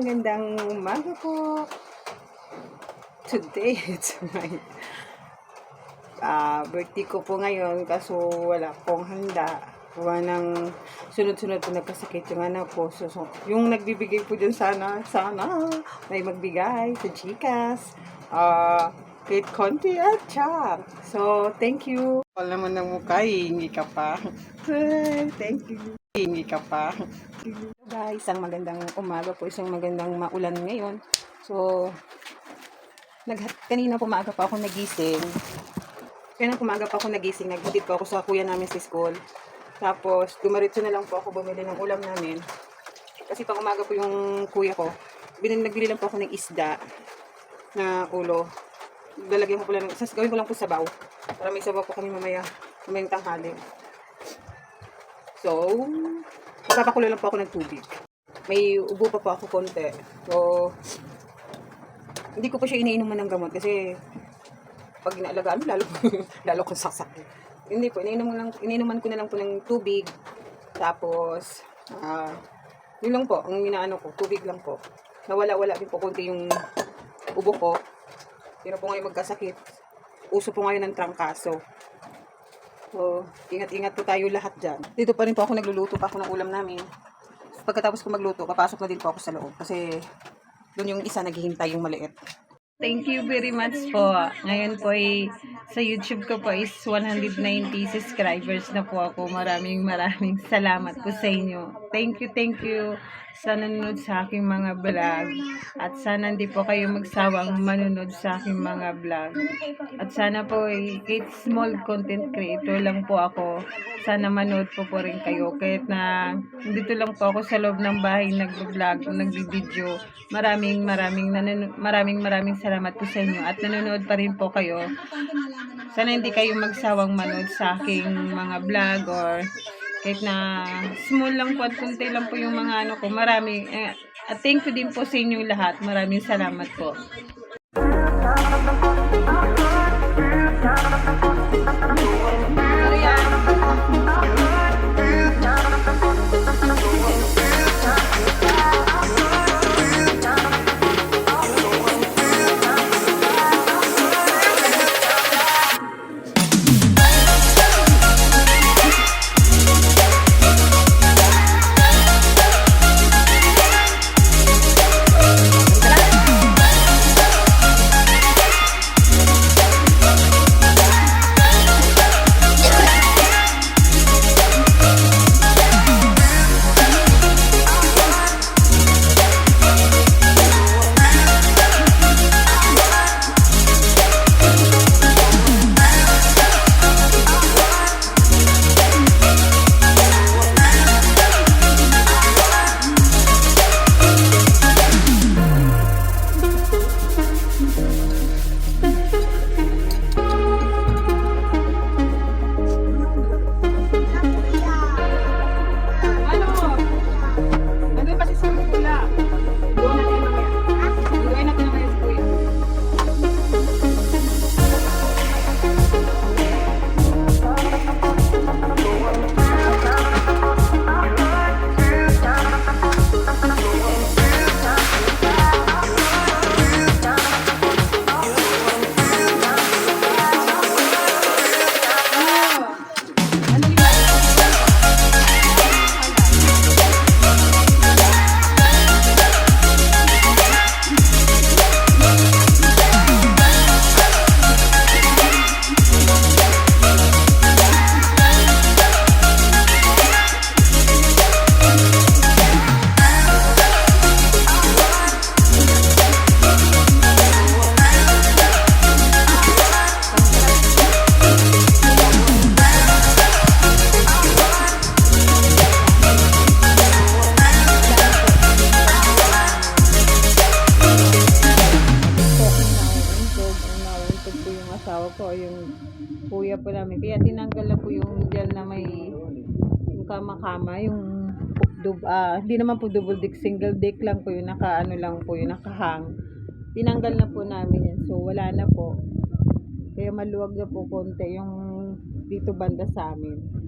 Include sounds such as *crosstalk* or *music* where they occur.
magandang umaga po. Today, *laughs* it's my ah birthday ko po ngayon kaso wala pong handa. Gawa ng sunod-sunod po nagkasakit yung anak ko. So, so, yung nagbibigay po dyan sana, sana may magbigay sa Gcash. Ah, kahit konti at char. So, thank you. Wala naman ng mukha, hindi ka pa. *laughs* thank you. Hindi ka pa. Guys, isang magandang umaga po, isang magandang maulan ngayon. So, nag kanina po maaga pa ako nagising. Kanina po maaga pa ako nagising, naghatid po ako sa kuya namin sa school. Tapos, dumaritso na lang po ako bumili ng ulam namin. Kasi pang umaga po yung kuya ko, binili, nagbili lang po ako ng isda na ulo. Lalagyan ko po lang, sas, gawin ko lang po sabaw. Para may sabaw po kami mamaya, mamayang tanghali. So, magpapakulo lang po ako ng tubig. May ubo pa po ako konti. So, hindi ko pa siya iniinuman ng gamot kasi pag inaalagaan mo, lalo, *laughs* lalo kong sasakit. Hindi po, iniinuman, lang, iniinuman ko na lang po ng tubig. Tapos, ah, yun lang po, ang minaano ko, tubig lang po. Nawala-wala din po konti yung ubo ko. Na po ngayon magkasakit. Uso po ngayon ng trangkaso. So, ingat-ingat po tayo lahat dyan. Dito pa rin po ako nagluluto pa ako ng ulam namin. Pagkatapos ko magluto, papasok na din po ako sa loob. Kasi doon yung isa naghihintay yung maliit. Thank you very much po. Ngayon po ay sa YouTube ko po is 190 subscribers na po ako. Maraming maraming salamat po sa inyo. Thank you, thank you sa nanonood sa aking mga vlog. At sana hindi po kayo magsawang manunod sa aking mga vlog. At sana po ay kahit small content creator lang po ako. Sana manood po po rin kayo. Kahit na dito lang po ako sa loob ng bahay nag-vlog o nag-video. Maraming maraming maraming maraming salamat po sa inyo. At nanonood pa rin po kayo. Sana hindi kayo magsawang manood sa aking mga vlog or kahit na small lang po at kunti lang po yung mga ano ko. Marami. Eh, thank you din po sa inyong lahat. Maraming salamat po. Po namin. Kaya tinanggal na po yung dyan na may yung kama-kama, yung dub, ah, hindi naman po double deck, single deck lang po yung naka, ano lang po yung nakahang. Tinanggal na po namin yan, so wala na po. Kaya maluwag na po konti yung dito banda sa amin.